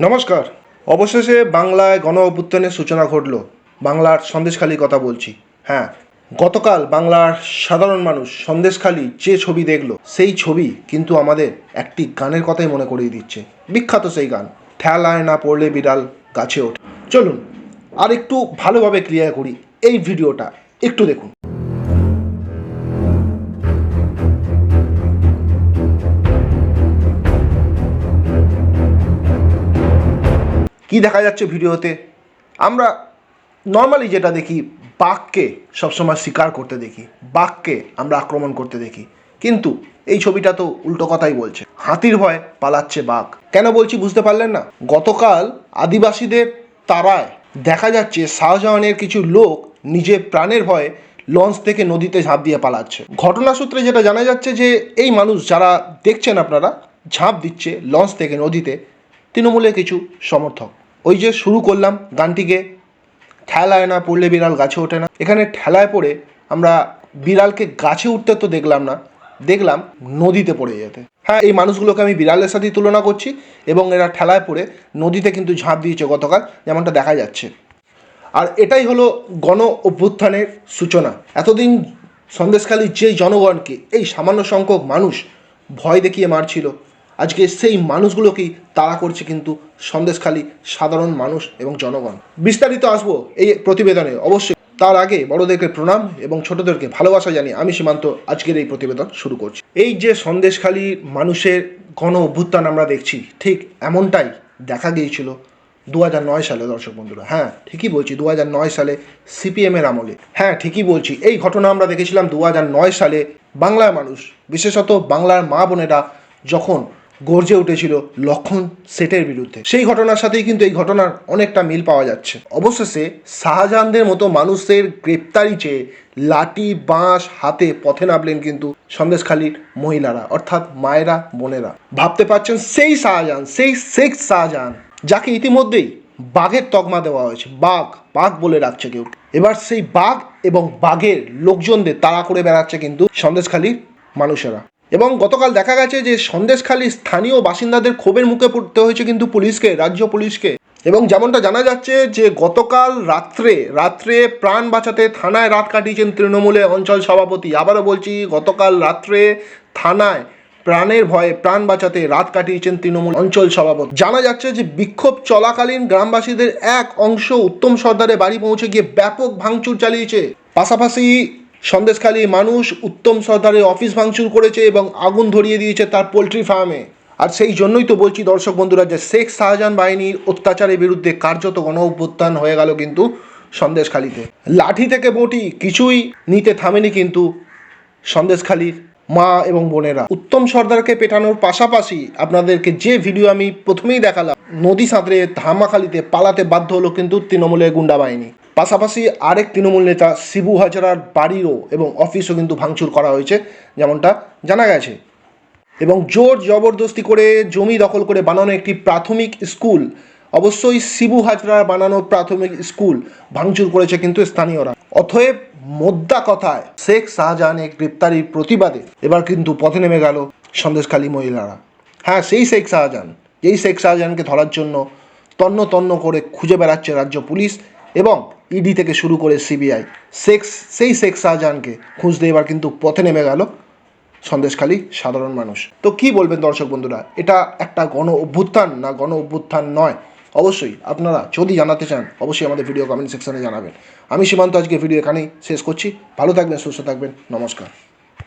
নমস্কার। অবশেষে বাংলায় গণ অভ্যুত্থানের সূচনা ঘটল। বাংলার সন্দেশখালির কথা বলছি। হ্যাঁ গতকাল বাংলার সাধারণ মানুষ সন্দেশখালি যে ছবি দেখল, সেই ছবি কিন্তু আমাদের একটি গানের কথাই মনে করিয়ে দিচ্ছে। বিখ্যাত সেই গান। ঠেলায় না পড়লে বিড়াল গাছে ওঠে। চলুন আর একটু ভালোভাবে ক্লিয়ার করি। এই ভিডিওটা একটু দেখুন। কি দেখা যাচ্ছে ভিডিওতে? আমরা নর্মালি যেটা দেখি, বাঘকে সবসময় শিকার করতে দেখি, বাঘকে আমরা আক্রমণ করতে দেখি। কিন্তু এই ছবিটা তো উল্টো কথাই বলছে। হাতির ভয় পালাচ্ছে বাঘ। কেন বলছি বুঝতে পারলেন না? গতকাল আদিবাসীদের তারায় দেখা যাচ্ছে শাহজাহানের কিছু লোক নিজের প্রাণের ভয়ে লঞ্চ থেকে নদীতে ঝাঁপ দিয়ে পালাচ্ছে। ঘটনা সূত্রে যেটা জানা যাচ্ছে যে, এই মানুষ যারা দেখছেন আপনারা, ঝাঁপ দিচ্ছে লঞ্চ থেকে নদীতে। তৃণমূলের কিছু সমর্থক। ওই যে শুরু করলাম গানটিকে, ঠেলায় না পড়লে বিড়াল গাছে ওঠে না। এখানে ঠেলায় পড়ে আমরা বিড়ালকে গাছে উঠতে তো দেখলাম না, দেখলাম নদীতে পড়ে যেতে। হ্যাঁ এই মানুষগুলোকে আমি বিড়ালের সাথেই তুলনা করছি এবং এরা ঠেলায় পড়ে নদীতে কিন্তু ঝাঁপ দিয়েছে গতকাল, যেমনটা দেখা যাচ্ছে। আর এটাই হলো গণ অভ্যুত্থানের সূচনা। এতদিন সন্দেশখালী যে জনগণকে এই সামান্য সংখ্যক মানুষ ভয় দেখিয়ে মারছিল আজকে সেই মানুষগুলোকেই তাড়া করছে কিন্তু সন্দেশখালী সাধারণ মানুষ এবং জনগণ। বিস্তারিত আসব এই প্রতিবেদনে। অবশ্যই তার আগে বড়দেরকে প্রণাম এবং ছোটদেরকে ভালোবাসা জানিয়ে আমি সীমান্ত আজকের এই প্রতিবেদন শুরু করছি। এই যে সন্দেশখালী মানুষের গণ অভ্যুত্থান আমরা দেখছি, ঠিক এমনটাই দেখা গিয়েছিল দু নয় সালে, দর্শক বন্ধুরা। হ্যাঁ ঠিকই বলছি দু নয় সালে সিপিএমের আমলে। হ্যাঁ ঠিকই বলছি, এই ঘটনা আমরা দেখেছিলাম দু নয় সালে বাংলার মানুষ, বিশেষত বাংলার মা বোনেরা যখন গর্জে উঠেছিল লক্ষণ সেটের বিরুদ্ধে। সেই ঘটনার সাথেই কিন্তু এই ঘটনার অনেকটা মিল পাওয়া যাচ্ছে। অবশেষে শাহজাহানদের মতো মানুষের গ্রেপ্তারি চেয়ে লাঠি, বাঁশ হাতে পথে নামলেন কিন্তু সন্দেশখালীর মহিলারা, অর্থাৎ মায়েরা, বোনেরা। ভাবতে পারছেন সেই শাহজাহান, সেই শেখ শাহজাহান, যাকে ইতিমধ্যেই বাঘের তকমা দেওয়া হয়েছে। বাঘ বাঘ বলে রাখছে কেউ। এবার সেই বাঘ এবং বাঘের লোকজনদের তাড়া করে বেড়াচ্ছে কিন্তু সন্দেশখালীর মানুষেরা। এবং গতকাল দেখা গেছে যে সন্দেশখালী স্থানীয় বাসিন্দাদের ক্ষোভের মুখে পড়তে হয়েছে কিন্তু পুলিশকে, রাজ্য পুলিশকে। এবং যেমনটা জানা যাচ্ছে যে গতকাল রাত্রে রাত্রে প্রাণ বাঁচাতে থানায় রাত কাটিয়েছেন তৃণমূলের অঞ্চল সভাপতি। আবারও বলছি, গতকাল রাত্রে থানায় প্রাণের ভয়ে প্রাণ বাঁচাতে রাত কাটিয়েছেন তৃণমূল অঞ্চল সভাপতি। জানা যাচ্ছে যে বিক্ষোভ চলাকালীন গ্রামবাসীদের এক অংশ উত্তম সর্দারের বাড়ি পৌঁছে গিয়ে ব্যাপক ভাঙচুর চালিয়েছে। পাশাপাশি সন্দেশখালী মানুষ উত্তম সর্দারের অফিস ভাঙচুর করেছে এবং আগুন ধরিয়ে দিয়েছে তার পোলট্রি ফার্মে। আর সেই জন্যই তো বলছি দর্শক বন্ধুরা যে শেখ শাহজাহান বাহিনীর অত্যাচারের বিরুদ্ধে কার্যত গণ অভ্যুত্থান হয়ে গেল কিন্তু সন্দেশখালীতে। লাঠি থেকে বটি কিছুই নিতে থামেনি কিন্তু সন্দেশখালীর মা এবং বোনেরা। উত্তম সর্দারকে পেটানোর পাশাপাশি আপনাদেরকে যে ভিডিও আমি প্রথমেই দেখালাম, নদী সাঁতরে ধামাখালিতে পালাতে বাধ্য হলো কিন্তু তৃণমূলের গুন্ডা বাহিনী। পাশাপাশি আরেক তৃণমূল নেতা শিবু হাজারার বাড়িরও এবং অফিসও কিন্তু ভাঙচুর করা হয়েছে, যেমনটা জানা গেছে। এবং জোর জবরদস্তি করে জমি দখল করে বানানো একটি প্রাথমিক স্কুল, অবশ্যই শিবু হাজরার বানানো প্রাথমিক স্কুল ভাঙচুর করেছে কিন্তু স্থানীয়রা। অথব মোদ্দা কথায় শেখ শাহজাহানের গ্রেপ্তারির প্রতিবাদে এবার কিন্তু পথে নেমে গেল সন্দেশখালী মহিলারা। হ্যাঁ সেই শেখ শাহজাহান, যেই শেখ শাহজাহানকে ধরার জন্য তন্ন তন্ন করে খুঁজে বেড়াচ্ছে রাজ্য পুলিশ এবং ইডি থেকে শুরু করে সিবিআই শেখ সেই শেখ শাহজাহানকে খুঁজতে এবার কিন্তু পথে নেমে গেল সন্দেশখালী সাধারণ মানুষ। তো কি বলবেন দর্শক বন্ধুরা? এটা একটা গণ অভ্যুত্থান না গণ অভ্যুত্থান নয়। অবশ্যই আপনারা যদি জানাতে চান, অবশ্যই আমাদের ভিডিও কমেন্ট সেকশনে জানাবেন। আমি সীমান্ত আজকে ভিডিও এখানেই শেষ করছি। ভালো থাকবেন, সুস্থ থাকবেন। নমস্কার।